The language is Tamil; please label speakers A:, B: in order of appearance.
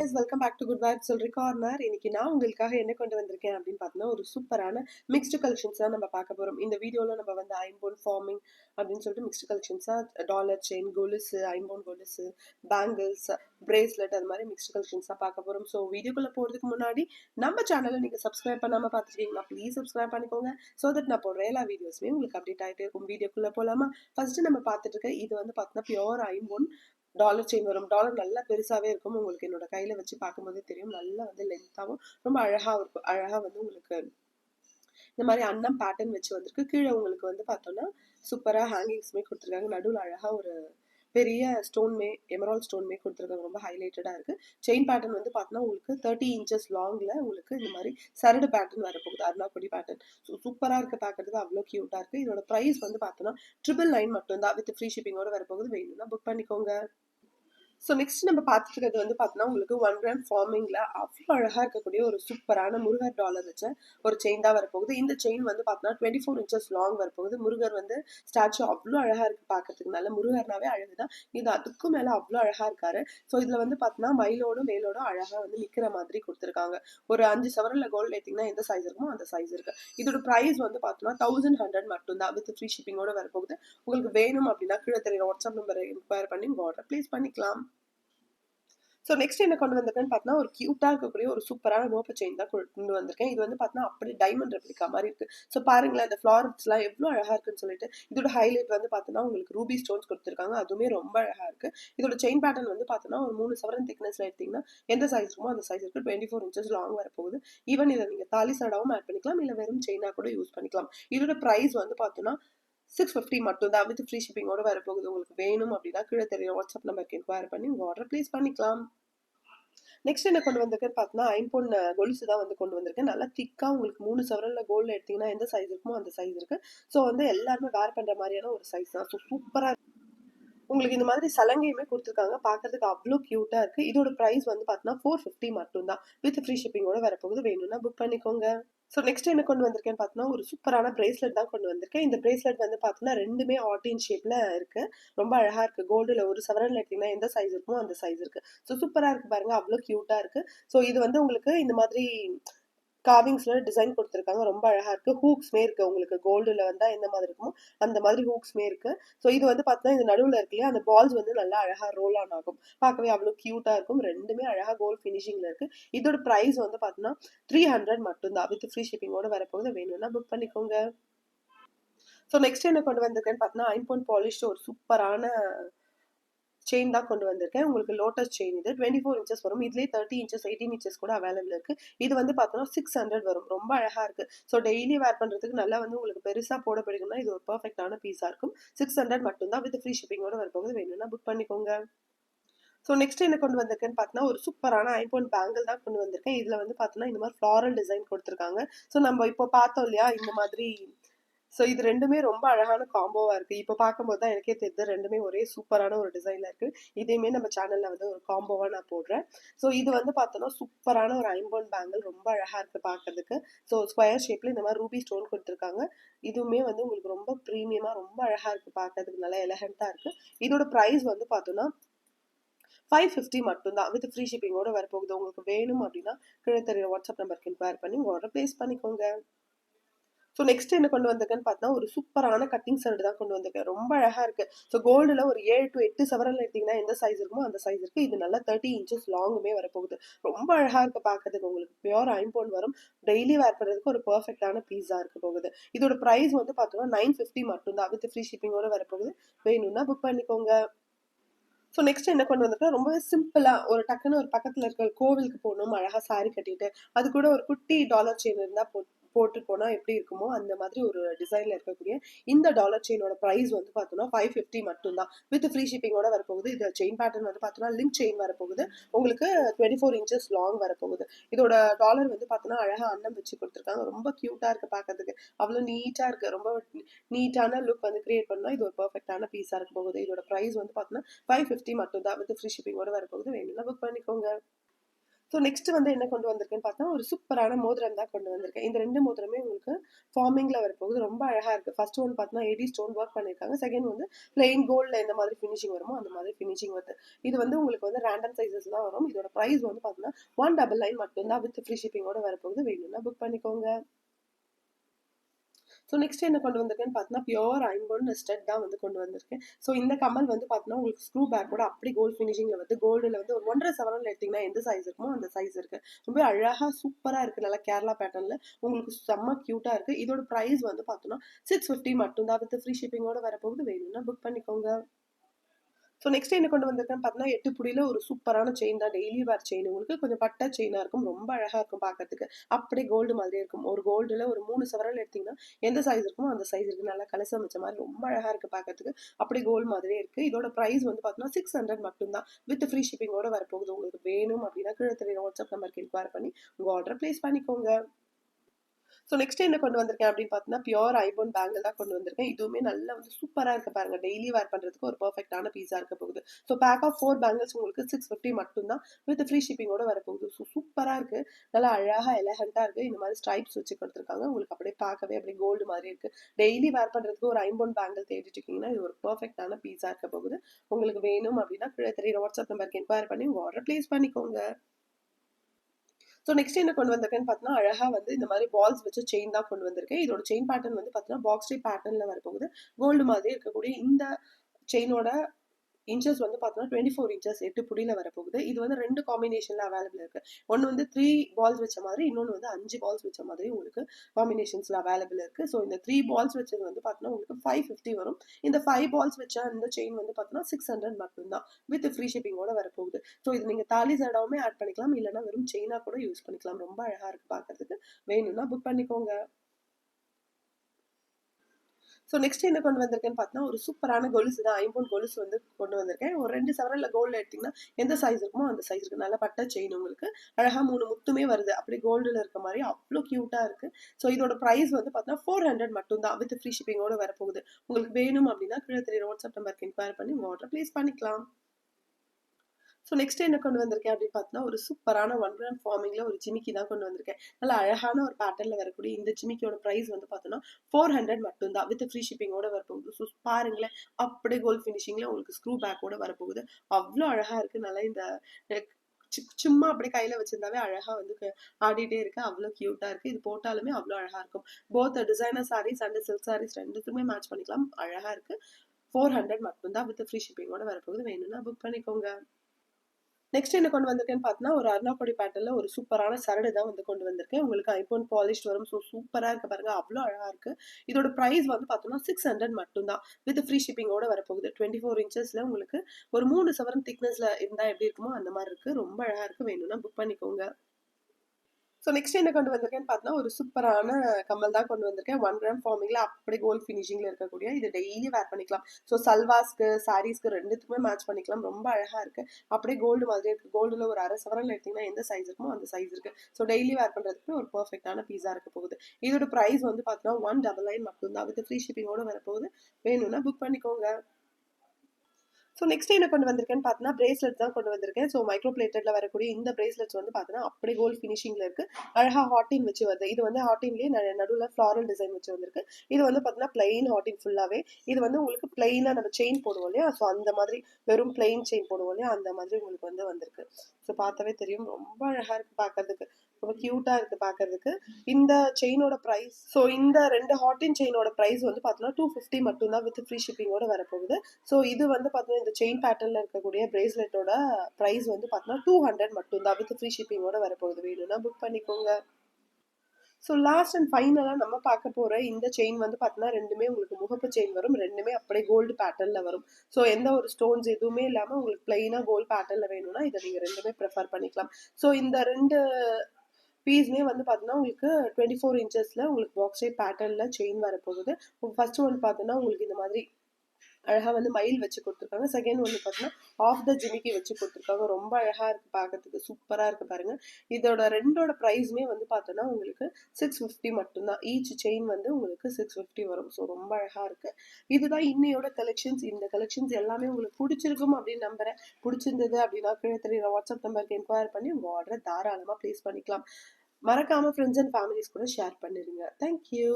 A: Welcome back to good vibe சொல்றி corner இன்னைக்கு நான் உங்களுக்காக என்ன கொண்டு வந்திருக்கேன் அப்படின்னு பார்த்தோன்னா ஒரு சூப்பரான மிக்ஸ்டு கலெக்ஷன்ஸ் தான் நம்ம பார்க்க போறோம். இந்த வீடியோல நம்ம வந்து ஐம்போன் ஃபார்மிங் அப்படின்னு சொல்லிட்டு மிக்ஸ்டு கலெக்ஷன்ஸா டாலர் செயின் கொலுசு ஐம்போன் கொலுசு பேங்கிள்ஸ் பிரேஸ்லெட் அது மாதிரி மிக்ஸ்டு கலெக்ஷன்ஸ் தான் பார்க்க போறோம். ஸோ வீடியோக்குள்ள போறதுக்கு முன்னாடி நம்ம சேனலை நீங்க சப்ஸ்கிரைப் பண்ணாம பார்த்துருக்கீங்களா ப்ளீஸ் சப்ஸ்கிரைப் பண்ணிக்கோங்க. ஸோ தட் நான் போடுற எல்லா வீடியோஸுமே உங்களுக்கு அப்டேட் ஆகிட்டே இருக்கும். வீடியோக்குள்ள போலாமா? ஃபர்ஸ்ட் நம்ம பார்த்துட்டு இருக்க இது வந்து பார்த்தோன்னா பியோர் ஐம்போன் டாலர் செயின் வரும். டாலர் நல்லா பெருசாகவே இருக்கும். உங்களுக்கு என்னோட கையில் வச்சு பார்க்கும்போதே தெரியும். நல்லா வந்து லென்த்தாகவும் ரொம்ப அழகாகவும் இருக்கும் அழகாக வந்து உங்களுக்கு இந்த மாதிரி அன்னம் பேட்டர்ன் வச்சு வந்திருக்கு. கீழே உங்களுக்கு வந்து பார்த்தோன்னா சூப்பராக ஹேங்கிங்ஸ்மே கொடுத்துருக்காங்க. நடுவில் அழகாக ஒரு பெரிய ஸ்டோன் மே எமரால் ஸ்டோன்மே கொடுத்துருக்காங்க ரொம்ப ஹைலைட்டடாக இருக்குது செயின் பேட்டர்ன் வந்து பார்த்தோன்னா உங்களுக்கு தேர்ட்டி இன்ச்சஸ் லாங்கில் உங்களுக்கு இந்த மாதிரி சரடு பேட்டர்ன் வரப்போகுது. அருணாக்குடி பேட்டர்ன் ஸோ சூப்பராக இருக்குது பார்க்கறதுக்கு அவ்வளோ க்யூட்டாக இருக்குது இதோட ப்ரைஸ் வந்து பார்த்தோன்னா ட்ரிபிள் நைன் மட்டும்தான். வித் ஃப்ரீ ஷிப்பிங்கோடு வரப்போகுது. வேணும்னா புக் பண்ணிக்கோங்க. ஸோ நெக்ஸ்ட் நம்ம பார்த்துட்டு இருக்கிறது வந்து பார்த்தோன்னா உங்களுக்கு ஒன் கிராம் ஃபார்மிங்கில் அவ்வளோ அழகாக இருக்கக்கூடிய ஒரு சூப்பரான முருகர் டாலர் வச்ச ஒரு செயின் தான் வரப்போகுது. இந்த செயின் வந்து பார்த்தோன்னா டுவெண்ட்டி ஃபோர் இன்ச்சஸ் லாங் வரப்போகுது. முருகர் வந்து ஸ்டாச்சு அவ்வளோ அழகாக இருக்குது பார்க்கறதுக்கு நல்ல முருகர்னாவே அழகு தான் இது அதுக்கும் மேலே அவ்வளோ அழகாக இருக்காரு. ஸோ இதில் வந்து பார்த்தோன்னா மயிலோடும் வேலோடும் அழகாக வந்து நிற்கிற மாதிரி கொடுத்துருக்காங்க. ஒரு அஞ்சு சவரில் கோல்டு ஏற்றிங்கன்னா எந்த சைஸ் இருக்குமோ அந்த சைஸ் இருக்கு. இதோட ப்ரைஸ் வந்து பார்த்தோன்னா தௌசண்ட் ஹண்ட்ரட் மட்டும்தான். வித் ஃப்ரீ ஷிப்பிங்கோட வரப்போகுது. உங்களுக்கு வேணும் அப்படின்னா கீழே தெரியுற வாட்ஸ்அப் நம்பரை என்கொயர் பண்ணி ஆர்டர் ப்ளேஸ் பண்ணிக்கலாம். ஸோ நெக்ஸ்ட் என்ன கொண்டு வந்திருக்கேன்னு பார்த்தா ஒரு க்யூட்டாக இருக்கக்கூடிய ஒரு சூப்பரான மோப்ப செயின் தான் கொண்டு வந்திருக்கேன். இது வந்து பார்த்தா அப்படி டைமண்ட் ரெப்ளிகா மாதிரி இருக்கு. ஸோ பாருங்களேன் இந்த ஃப்ளாரட்ஸ்லாம் எவ்வளோ அழகாக இருக்குன்னு சொல்லிட்டு. இதோட ஹைலைட் வந்து பார்த்தோன்னா உங்களுக்கு ரூபி ஸ்டோன்ஸ் கொடுத்துருக்காங்க. அதுவுமே ரொம்ப அழகாக இருக்கு. இதோட செயின் பேட்டர்ன் வந்து பார்த்தோன்னா ஒரு மூணு சவரன் திக்னஸ்ல எடுத்தீங்கன்னா எந்த சைஸ் இருக்குமோ அந்த சைஸ் இருக்கு டுவெண்ட்டி ஃபோர் இன்ச்சஸ் லாங் வரப்போகுது. ஈவன் இதை நீங்கள் தாலி சடாவும் ஆட் பண்ணிக்கலாம். இல்லை வெறும் செயினாக கூட யூஸ் பண்ணிக்கலாம். இதோட ப்ரைஸ் வந்து பார்த்தோன்னா சிக்ஸ் ஃபிஃப்டி மட்டும் தான் வித் ஃப்ரீ ஷிப்பிங்கோட வரப்போகுது. உங்களுக்கு வேணும் அப்படின்னா கீழே தெரியும் வாட்ஸ்அப் நம்பருக்கு என்கொயர் பண்ணி உங்கள் ஆர்டர் ப்ளேஸ் பண்ணிக்கலாம். நெக்ஸ்ட் என்ன கொண்டு வந்திருக்கேன்னு பார்த்தீங்கன்னா ஐம்பொன் கொலுசு தான் வந்து கொண்டு வந்திருக்கேன். நல்லா திக்காக உங்களுக்கு மூணு சவரலில் கோல்டு எடுத்தீங்கன்னா எந்த சைஸ் இருக்குமோ அந்த சைஸ் இருக்கு. ஸோ வந்து எல்லாருமே வேர் பண்ணுற மாதிரியான ஒரு சைஸ் தான். ஸோ சூப்பராக உங்களுக்கு இந்த மாதிரி சலங்கையுமே கொடுத்துருக்காங்க. பார்க்கறதுக்கு அவ்வளோ க்யூட்டாக இருக்குது இதோட ப்ரைஸ் வந்து பார்த்தீங்கன்னா ஃபோர் ஃபிஃப்டி மட்டும் தான் வித் ஃப்ரீ ஷிப்பிங்கோட வரப்போகுது வேணும்னா புக் பண்ணிக்கோங்க. ஸோ நெக்ஸ்ட் என்ன கொண்டு வந்திருக்கேன்னு பார்த்தோன்னா ஒரு சூப்பரான பிரேஸ்லெட் தான் கொண்டு வந்திருக்கேன். இந்த பிரேஸ்லெட் வந்து பார்த்தீங்கன்னா ரெண்டுமே ஆர்டின் ஷேப்பில் இருக்குது ரொம்ப அழகாக இருக்குது கோல்டில் ஒரு சவரன் எடுத்திங்கன்னா எந்த சைஸ் இருக்குமோ அந்த சைஸ் இருக்குது ஸோ சூப்பராக இருக்குது பாருங்கள் அவ்வளோ க்யூட்டாக இருக்குது ஸோ இது வந்து உங்களுக்கு இந்த மாதிரி காவிங்ஸ்ல டிசைன் கொடுத்துருக்காங்க. ரொம்ப அழகா இருக்கு. ஹூக்ஸ்மே இருக்கு. உங்களுக்கு கோல்டுல வந்தா எந்த மாதிரி இருக்குமோ அந்த மாதிரி ஹூக்ஸ்மே இருக்கு. ஸோ இது வந்து பார்த்தீங்கன்னா இந்த நடுவில் இருக்கு இல்லையா? அந்த பால்ஸ் வந்து நல்லா அழகா ரோல் ஆன் ஆகும். பார்க்கவே அவ்வளோ கியூட்டா இருக்கும். ரெண்டுமே அழகா கோல்ட் ஃபினிஷிங்ல இருக்கு. இதோட ப்ரைஸ் வந்து பார்த்தீங்கன்னா த்ரீ ஹண்ட்ரட் மட்டும்தான். வித் ஃப்ரீ ஷிப்பிங்கோட வரப்போகுது. வேணும்னா புக் பண்ணிக்கோங்க. ஸோ நெக்ஸ்ட் என்ன கொண்டு வந்திருக்கேன்னு பார்த்தீங்கன்னா ஐம்பொன் பாலிஷ் ஒரு சூப்பரான செயின் தான் கொண்டு வந்திருக்கேன். உங்களுக்கு லோட்டஸ் செயின் இது டுவெண்ட்டி ஃபோர் இன்ச்சஸ் வரும். இதுலேயே தேர்ட்டி இன்ச்சஸ் எயிட்டீன் இன்ச்சஸ் கூட அவைலபிள் இருக்கு. இது வந்து பார்த்தோன்னா சிக்ஸ் ஹண்ட்ரட் வரும். ரொம்ப அழகாக இருக்கு. ஸோ டெய்லி வேர் பண்ணுறதுக்கு நல்லா வந்து உங்களுக்கு பெருசாக போட பிடிக்கும்னா இது ஒரு பர்ஃபெக்டான பீஸாக இருக்கும். சிக்ஸ் ஹண்ட்ரட் மட்டும்தான் வித் ஃப்ரீ ஷிப்பிங்கோட வரப்போகுது. வேணும்னா புக் பண்ணிக்கோங்க. ஸோ நெக்ஸ்ட் என்ன கொண்டு வந்திருக்கேன்னு பார்த்தீங்கன்னா ஒரு சூப்பரான ஐபோன் பேங்கிள் தான் கொண்டு வந்திருக்கேன். இதில் வந்து பார்த்தீங்கன்னா இந்த மாதிரி ஃப்ளாரல் டிசைன் கொடுத்துருக்காங்க. ஸோ நம்ம இப்போ பார்த்தோம் இல்லையா? இந்த மாதிரி ஸோ இது ரெண்டுமே ரொம்ப அழகான காம்போவாக இருக்குது இப்போ பார்க்கும்போது தான் எனக்கே தெரியுது ரெண்டுமே ஒரே சூப்பரான ஒரு டிசைனில் இருக்குது இதையுமே நம்ம சேனலில் வந்து ஒரு காம்போவாக நான் போடுறேன். ஸோ இது வந்து பார்த்தோன்னா சூப்பரான ஒரு ஐம்போன் பேங்கிள் ரொம்ப அழகாக இருக்குது பார்க்கறதுக்கு. ஸோ ஸ்கொயர் ஷேப்பில் இந்த மாதிரி ரூபி ஸ்டோன் கொடுத்துருக்காங்க. இதுவுமே வந்து உங்களுக்கு ரொம்ப ப்ரீமியமாக ரொம்ப அழகாக இருக்குது பார்க்கறதுக்கு. நல்லா எலகண்ட்டாக இருக்குது இதோட ப்ரைஸ் வந்து பார்த்தோன்னா ஃபைவ் ஃபிஃப்டி மட்டும்தான். வித் ஃப்ரீ ஷிப்பிங்கோடு வரப்போகுது. உங்களுக்கு வேணும் அப்படின்னா கீழே தெரியுற வாட்ஸ்அப் நம்பருக்கு இன்கொயர் பண்ணி உங்கள் ஆர்டர் ப்ளேஸ் பண்ணிக்கோங்க. ஸோ நெக்ஸ்ட் என்ன கொண்டு வந்திருக்கேன்னு பார்த்தா ஒரு சூப்பரான கட்டிங் சர்டு தான் கொண்டு வந்திருக்கேன். ரொம்ப அழகாக இருக்கு. ஸோ கோல்டில் ஒரு ஏழு டு எட்டு சவரல் எடுத்தீங்கன்னா எந்த சைஸ் இருக்குமோ அந்த சைஸ் இருக்கு. இது நல்லா தேர்ட்டி இன்ச்சஸ் லாங்குமே வரப்போகுது. ரொம்ப அழகாக இருக்கு பார்க்கறதுக்கு. உங்களுக்கு பியூர் ஐம்போன் வரும். டெய்லி வேர் பண்ணுறதுக்கு ஒரு பர்ஃபெக்டான பீஸாக இருக்க போகுது. இதோட ப்ரைஸ் வந்து பார்த்தோம்னா நைன் ஃபிஃப்டி மட்டும்தான் வித் ஃப்ரீ ஷிப்பிங்கோட வரப்போகுது. வேணும்னா புக் பண்ணிக்கோங்க. ஸோ நெக்ஸ்ட் என்ன கொண்டு வந்திருக்கேன் ரொம்பவே சிம்பிளாக ஒரு டக்குன்னு ஒரு பக்கத்தில் இருக்கிற கோவிலுக்கு போகணும். அழகாக சாரி கட்டிட்டு அது கூட ஒரு குட்டி டாலர் செயின் இருந்தால் போ போட்டு போனால் எப்படி இருக்குமோ அந்த மாதிரி ஒரு டிசைனில் இருக்கக்கூடிய இந்த டாலர் செயினோட ப்ரைஸ் வந்து பார்த்தோன்னா ஃபைவ் ஃபிஃப்டி மட்டும்தான். வித் ஃப்ரீ ஷிப்பிங்கோட வரப்போகுது. இது செயின் பேட்டர்ன் வந்து பார்த்தோன்னா லிங்க் செயின் வரப்போகுது. உங்களுக்கு டுவெண்ட்டி ஃபோர் இன்ச்சஸ் லாங் வரப்போகுது. இதோட டாலர் வந்து பார்த்தோன்னா அழகாக அன்னம் வச்சு கொடுத்துருக்காங்க. ரொம்ப க்யூட்டாக இருக்குது பார்க்கறதுக்கு அவ்வளோ நீட்டாக இருக்குது ரொம்ப நீட்டான லுக் வந்து கிரியேட் பண்ணால் இது ஒரு பர்ஃபெக்டான பீஸாக இருக்க போகுது. இதோட ப்ரைஸ் வந்து பார்த்தோன்னா ஃபைவ் ஃபிஃப்டி மட்டும் தான் வித் ஃப்ரீ ஷிப்பிங்கோட வரப்போகுது. வேணும்னா புக் பண்ணிக்கோங்க. ஸோ நெக்ஸ்ட் வந்து என்ன கொண்டு வந்திருக்கேன்னு பார்த்தா ஒரு சூப்பரான மோதிரம் தான் கொண்டு வந்திருக்கேன். இந்த ரெண்டு மோதிரமே உங்களுக்கு ஃபார்மிங்கில் வரப்போகுது. ரொம்ப அழகாக இருக்குது ஃபர்ஸ்ட் ஒன் பார்த்தீங்கன்னா எடி ஸ்டோன் ஒர்க் பண்ணியிருக்காங்க. செகண்ட் வந்து பிளெயின் கோல்டில் எந்த மாதிரி ஃபினிஷிங் வருமோ அந்த மாதிரி ஃபினிஷிங் வருது இது வந்து உங்களுக்கு வந்து ரேண்டம் சைஸஸ் தான் வரும். இதோட ப்ரைஸ் வந்து பார்த்தீங்கன்னா ஒன் டபுள் நைன் மட்டும்தான் வித் ஃப்ரீ ஷிப்பிங்கோட வரப்போகுது. வேணும்னா புக் பண்ணிக்கோங்க. ஸோ நெக்ஸ்ட் என்ன கொண்டு வந்திருக்கேன்னு பார்த்தீங்கன்னா பியோர் ஐம்பொன் ஸ்டெட் தான் வந்து கொண்டு வந்திருக்கேன். ஸோ இந்த கமல் வந்து பார்த்தீங்கன்னா உங்களுக்கு ஸ்க்ரூ பேக்கோட அப்படி கோல்டு ஃபினிஷிங்கில் வந்து கோல்டில் வந்து ஒரு ஒன்றரை செவனில் எடுத்திங்கன்னா எந்த சைஸ் இருக்குமோ அந்த சைஸ் இருக்குது ரொம்ப அழகாக சூப்பராக இருக்குது நல்லா கேரளா பேட்டர்னில் உங்களுக்கு செம்ம க்யூட்டாக இருக்குது இதோட ப்ரைஸ் வந்து பார்த்தோன்னா சிக்ஸ் ஃபிஃப்டி மட்டும்தான். வித் ஃப்ரீ ஷிப்பிங்கோட வரப்போகுது. வேணும்னா புக் பண்ணிக்கோங்க. ஸோ நெக்ஸ்ட் என்ன கொண்டு வந்திருக்கேன்னு பார்த்தீங்கன்னா எட்டு புடியில் ஒரு சூப்பரான செயின் தான். டெய்லி வேர் செயின் உங்களுக்கு கொஞ்சம் பட்டை செயினாக இருக்கும். ரொம்ப அழகாக இருக்கும் பார்க்கறதுக்கு. அப்படியே கோல்டு மாதிரி இருக்கும். ஒரு கோல்டில் ஒரு மூணு சவரல் எடுத்திங்கன்னா எந்த சைஸ் இருக்குமோ அந்த சைஸ் இருக்குது நல்லா கலசம் வச்ச மாதிரி ரொம்ப அழகாக இருக்குது பார்க்கறதுக்கு. அப்படியே கோல்டு மாதிரியே இருக்குது இதோட ப்ரைஸ் வந்து பார்த்தீங்கன்னா சிக்ஸ் ஹண்ட்ரட் மட்டும்தான். வித் ஃப்ரீ ஷிப்பிங்கோட வரப்போகுது. உங்களுக்கு வேணும் அப்படின்னா கீழே தெரிய வாட்ஸ்அப் நம்பருக்கு இன்கொயர் பண்ணி உங்கள் ஆர்டர் ப்ளேஸ் பண்ணிக்கோங்க. ஸோ நெக்ஸ்ட் என்ன கொண்டு வந்திருக்கேன் அப்படின்னு பார்த்தீங்கன்னா பியோர் ஐபோன் பேங்கிள் தான் கொண்டு வந்திருக்கேன். இதுவுமே நல்லா வந்து சூப்பராக இருக்கு பாருங்க. டெய்லி வேர் பண்ணுறதுக்கு ஒரு பர்ஃபெக்டான பீஸாக இருக்க போகுது. So pack of four bangles உங்களுக்கு சிக்ஸ் ஃபிஃப்டி மட்டும்தான் வித் ஃப்ரீ ஷிப்பிங்கோட வரப்போகுது ஸோ சூப்பராக இருக்கு. நல்லா அழகாக எலகண்ட்டாக இருக்கு. இந்த மாதிரி ஸ்ட்ரைப்ஸ் வச்சு கொடுத்துருக்காங்க. உங்களுக்கு அப்படியே பார்க்கவே அப்படியே கோல்டு மாதிரி இருக்கு. டெய்லி வேர் பண்ணுறதுக்கு ஒரு ஐம்பொன் பேங்கிள் தேடிட்டு இருக்கீங்கன்னா இது ஒரு பர்ஃபெக்டான பீஸாக இருக்க போகுது. உங்களுக்கு வேணும் அப்படின்னா கீழே தெரியுற வாட்ஸ்அப் நம்பருக்கு என்கொயர் பண்ணி உங்கள் ஆர்டர் ப்ளேஸ் பண்ணிக்கோங்க. ஸோ நெக்ஸ்ட் என்ன கொண்டு வந்திருக்கேன்னு பார்த்தீங்கன்னா அழகாக வந்து இந்த மாதிரி பால்ஸ் வச்சு செயின் தான் கொண்டு வந்திருக்கேன். இதோட செயின் பேட்டர்ன் வந்து பார்த்தீங்கன்னா பாக்ஸ் டைப் பேட்டர்னில் வரப்போகுது. கோல்டு மாதிரி இருக்கக்கூடிய இந்த செயினோட இன்ச்சஸ் வந்து பார்த்தோம்னா டுவெண்ட்டி ஃபோர் இன்ச்சஸ் எட்டு புடியில் வரப்போகுது. இது வந்து ரெண்டு காம்பினேஷனில் அவைலபிள் இருக்குது ஒன்று வந்து த்ரீ பால்ஸ் வச்ச மாதிரி இன்னொன்று வந்து அஞ்சு பால்ஸ் வச்ச மாதிரி உங்களுக்கு காம்பினேஷன்ஸில் அவைலபிள் இருக்குது ஸோ இந்த த்ரீ பால்ஸ் வச்சது வந்து பார்த்தோன்னா உங்களுக்கு ஃபைவ் ஃபிஃப்டி வரும். இந்த ஃபைவ் பால்ஸ் வச்ச அந்த செயின் வந்து பார்த்தோன்னா சிக்ஸ் ஹண்ட்ரட் மட்டும்தான். வித் ஃப்ரீ ஷிப்பிங்கோட வரப்போகுது. ஸோ இது நீங்கள் தாலி சடாவுமே ஆட் பண்ணிக்கலாம். இல்லைனா வெறும் செயினாக கூட யூஸ் பண்ணிக்கலாம். ரொம்ப அழகாக இருக்குது பார்க்கறதுக்கு வேணும்னா புக் பண்ணிக்கோங்க. ஸோ நெக்ஸ்ட் என்ன கொண்டு வந்திருக்கேன்னு பார்த்தீங்கன்னா ஒரு சூப்பரான கொலுசு தான். ஐம்பொன் கொலுசு வந்து கொண்டு வந்திருக்கேன். ஒரு ரெண்டு சவரில் கோல்டு எடுத்திங்கன்னா எந்த சைஸ் இருக்குமோ அந்த சைஸ் இருக்கு. நல்ல பட்ட செயின் உங்களுக்கு. அழகாக மூணு முத்துமே வருது. அப்படி கோல்டில் இருக்க மாதிரி அவ்வளோ க்யூட்டாக இருக்கு. ஸோ இதோட ப்ரைஸ் வந்து பார்த்தீங்கன்னா ஃபோர் ஹண்ட்ரட் மட்டும் தான் வித் ஃப்ரீ ஷிப்பிங்கோட வரப்போகுது. உங்களுக்கு வேணும் அப்படின்னா கீழே தெரிய வாட்ஸ்அப் நம்பருக்கு இன்கொயர் பண்ணி உங்கள் ஆர்டர் ப்ளேஸ் பண்ணிக்கலாம். ஸோ நெக்ஸ்ட் என்ன கொண்டு வந்திருக்கேன் அப்படின்னு பார்த்தோன்னா ஒரு சூப்பரான ஒன் கிராம் ஃபார்மிங்கில் ஒரு ஜிமிக்கி தான் கொண்டு வந்திருக்கேன். நல்லா அழகான ஒரு பேட்டர்னில் வரக்கூடிய இந்த ஜிமிக்கியோட ப்ரைஸ் வந்து பார்த்தோன்னா ஃபோர் ஹண்ட்ரட் மட்டும்தான். வித் ஃப்ரீ ஷிப்பிங்கோட வரப்போகுது. ஸோ பாருங்களேன் அப்படியே கோல்ட் ஃபினிஷிங்கில் உங்களுக்கு ஸ்க்ரூ பேக்கோட வரப்போகுது. அவ்வளோ அழகாக இருக்குது நல்லா இந்த சும்மா அப்படியே கையில் வச்சிருந்தாவே அழகாக வந்து ஆடிட்டே இருக்கு. அவ்வளோ க்யூட்டாக இருக்குது இது போட்டாலுமே அவ்வளோ அழகாக இருக்கும். Both designer saris and silk saris ரெண்டுத்துக்குமே மேட்ச் பண்ணிக்கலாம். அழகாக இருக்குது ஃபோர் ஹண்ட்ரட் மட்டும்தான் வித் ஃப்ரீ ஷிப்பிங்கோட வரப்போகுது. வேணும்னா புக் பண்ணிக்கோங்க. நெக்ஸ்ட் என்ன கொண்டு வந்திருக்கேன்னு பார்த்தோன்னா ஒரு அருணாப்பொடி பேட்டர்ல ஒரு சூப்பரான சரடு தான் வந்து கொண்டு வந்திருக்கேன். உங்களுக்கு ஐபோன் பாலிஷ் வரும். ஸோ சூப்பராக இருக்குது பாருங்க. அவ்வளோ அழகாக இருக்கு. இதோட ப்ரைஸ் வந்து பார்த்தோம்னா சிக்ஸ் ஹண்ட்ரட் மட்டும்தான். வித் ஃப்ரீ ஷிப்பிங்கோட வரப்போகுது. டுவெண்ட்டி ஃபோர் இன்ச்சஸ்ல உங்களுக்கு ஒரு மூணு சவரன் திக்னஸ்ல இருந்தால் எப்படி இருக்குமோ அந்த மாதிரி இருக்கு. ரொம்ப அழகாக இருக்கு. வேணும்னா புக் பண்ணிக்கோங்க. ஸோ நெக்ஸ்ட் என்ன கொண்டு வந்திருக்கேன்னு பார்த்தோன்னா ஒரு சூப்பரான கம்மல் தான் கொண்டு வந்திருக்கேன். ஒன் கிராம் ஃபார்மிங்கில் அப்படி கோல்ட் ஃபினிஷிங்கில் இருக்கக்கூடிய இது டெய்லி வேர் பண்ணிக்கலாம். ஸோ சல்வாஸ்க்கு சாரீஸ்க்கு ரெண்டுத்துக்குமே மேட்ச் பண்ணிக்கலாம். ரொம்ப அழகாக இருக்குது அப்படியே கோல்டு மாதிரி இருக்குது கோல்டில் ஒரு அரை சவரல் எடுத்திங்கன்னா எந்த சைஸ் இருக்குமோ அந்த சைஸ் இருக்குது ஸோ டெய்லி வேர் பண்ணுறதுக்கு ஒரு பர்ஃபெக்டான பீஸாக இருக்க போகுது. இதோட ப்ரைஸ் வந்து பார்த்தீங்கன்னா ஒன் டபுள் நைன் மட்டும்தான். வித் ஃப்ரீ ஷிப்பிங்கோடு வரப்போகுது. வேணும்னா புக் பண்ணிக்கோங்க. ஸோ நெக்ஸ்ட் என்ன கொண்டு வந்திருக்கேன்னு பார்த்தீங்கன்னா பிரேஸ்லெட் தான் கொண்டு வந்திருக்கேன். ஸோ மைக்ரோ பிளேட்டட்ல வரக்கூடிய இந்த பிரேஸ்லெட்ஸ் வந்து பார்த்தீங்கன்னா அப்படியே கோல்டு ஃபினிஷிங்ல இருக்கு. அழகாக ஹாட்டின் வச்சு வருது. இது வந்து ஹாட்டின்லேயே நடுவில் ஃப்ளாரல் டிசைன் வச்சு வந்திருக்கு. இது வந்து பார்த்தீங்கன்னா பிளெயின் ஹாட்டின் ஃபுல்லாகவே இது வந்து உங்களுக்கு பிளெயினாக நம்ம செயின் போடுவோம் இல்லையா? ஸோ அந்த மாதிரி வெறும் பிளெயின் செயின் போடுவோம் இல்லையா? அந்த மாதிரி உங்களுக்கு வந்து வந்திருக்கு. ஸோ பார்த்தாவே தெரியும். ரொம்ப அழகாக இருக்கு பார்க்கறதுக்கு. ரொம்ப க்யூட்டாக இருக்குது பார்க்கறதுக்கு. இந்த செயினோட ப்ரைஸ் ஸோ இந்த ரெண்டு ஹாட்டின் செயினோட ப்ரைஸ் வந்து பார்த்தீங்கன்னா டூ ஃபிஃப்டி மட்டும்தான் வித் ஃப்ரீ ஷிப்பிங்கோட வரப்போகுது. ஸோ இது வந்து பார்த்தீங்கன்னா இந்த செயின் பேட்டர்னில் இருக்கக்கூடிய பிரேஸ்லெட்டோட ப்ரைஸ் வந்து பார்த்தோம்னா டூ ஹண்ட்ரட் மட்டும்தான். வித் ஃப்ரீ ஷிப்பிங்கோட வரப்போகுது. வேணும்னா புக் பண்ணிக்கோங்க. ஸோ லாஸ்ட் அண்ட் ஃபைனலாக நம்ம பார்க்க போகிற இந்த செயின் வந்து பார்த்தீங்கன்னா ரெண்டுமே உங்களுக்கு முகப்பு செயின் வரும். ரெண்டுமே அப்படியே கோல்டு பேட்டர்னில் வரும். ஸோ எந்த ஒரு ஸ்டோன்ஸ் எதுவுமே இல்லாமல் உங்களுக்கு பிளெயினாக கோல்டு பேட்டர்னில் வேணும்னா இதை நீங்கள் ரெண்டுமே ப்ரிஃபர் பண்ணிக்கலாம். ஸோ இந்த ரெண்டு பீஸ்மே வந்து பார்த்தீங்கன்னா உங்களுக்கு டுவெண்ட்டி ஃபோர் இன்ச்சஸில் உங்களுக்கு பாக்ஸ் ஷேப் பேட்டர்னில் செயின் வரப்போகுது. ஃபர்ஸ்ட் ஒன் பார்த்தோன்னா உங்களுக்கு இந்த மாதிரி அழகாக வந்து மயில் வச்சு கொடுத்துருக்காங்க. செகண்ட் ஒன்று பார்த்தீங்கன்னா ஆஃப் த ஜிமிக்கி வச்சு கொடுத்துருக்காங்க. ரொம்ப அழகாக இருக்குது பார்க்கறதுக்கு சூப்பராக இருக்குது பாருங்கள் இதோட ரெண்டோட ப்ரைஸுமே வந்து பார்த்தோன்னா உங்களுக்கு சிக்ஸ் ஃபிஃப்டி மட்டும்தான். ஈச் செயின் வந்து உங்களுக்கு சிக்ஸ் ஃபிஃப்டி வரும். ஸோ ரொம்ப அழகாக இருக்குது இதுதான் இன்னையோட கலெக்ஷன்ஸ் இந்த கலெக்ஷன்ஸ் எல்லாமே உங்களுக்கு பிடிச்சிருக்கும் அப்படின்னு நம்புகிறேன் பிடிச்சிருந்தது அப்படின்னா கீழே தெரியுற வாட்ஸ்அப் நம்பருக்கு என்கொயர் பண்ணி உங்கள் ஆர்டரை தாராளமாக ப்ளேஸ் பண்ணிக்கலாம். மறக்காமல் ஃப்ரெண்ட்ஸ் அண்ட் ஃபேமிலிஸ் கூட ஷேர் பண்ணிடுங்க தேங்க்யூ